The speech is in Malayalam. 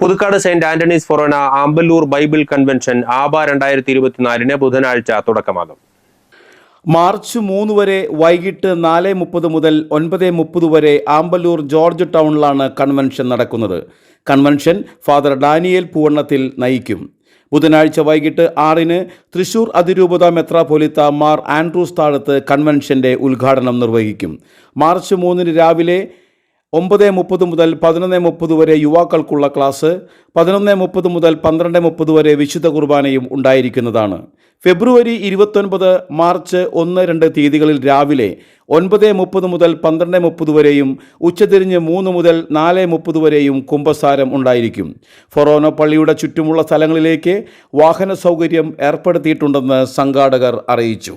Puthukkad saint Antony's forane Amballur Bible convention Aba രണ്ടായിരത്തി ഇരുപത്തിനാലിന് ബുധനാഴ്ച തുടക്കമാകും. മാർച്ച് മൂന്ന് വരെ വൈകിട്ട് നാല് മുപ്പത് മുതൽ ഒൻപത് മുപ്പത് വരെ ആമ്പല്ലൂർ ജോർജ് ടൗണിലാണ് കൺവെൻഷൻ നടക്കുന്നത്. കൺവെൻഷൻ ഫാദർ ഡാനിയേൽ പൂവണ്ണത്തിൽ നയിക്കും. ബുധനാഴ്ച വൈകിട്ട് ആറിന് തൃശൂർ അതിരൂപത മെത്രാപൊലിത്ത മാർ ആൻഡ്രൂസ് താഴത്ത് കൺവെൻഷന്റെ ഉദ്ഘാടനം നിർവഹിക്കും. മാർച്ച് മൂന്നിന് രാവിലെ ഒമ്പത് മുപ്പത് മുതൽ പതിനൊന്ന് മുപ്പത് വരെ യുവാക്കൾക്കുള്ള ക്ലാസ് പതിനൊന്ന് മുപ്പത് മുതൽ പന്ത്രണ്ട് മുപ്പത് വരെ വിശുദ്ധ കുർബാനയും ഉണ്ടായിരിക്കുന്നതാണ്. ഫെബ്രുവരി ഇരുപത്തൊൻപത് മാർച്ച് ഒന്ന് രണ്ട് തീയതികളിൽ രാവിലെ ഒൻപത് മുപ്പത് മുതൽ പന്ത്രണ്ട് മുപ്പത് വരെയും ഉച്ചതിരിഞ്ഞ് മൂന്ന് മുതൽ നാല് മുപ്പത് വരെയും കുംഭസാരം ഉണ്ടായിരിക്കും. ഫൊറോന പള്ളിയുടെ ചുറ്റുമുള്ള സ്ഥലങ്ങളിലേക്ക് വാഹന സൗകര്യം ഏർപ്പെടുത്തിയിട്ടുണ്ടെന്ന് സംഘാടകർ അറിയിച്ചു.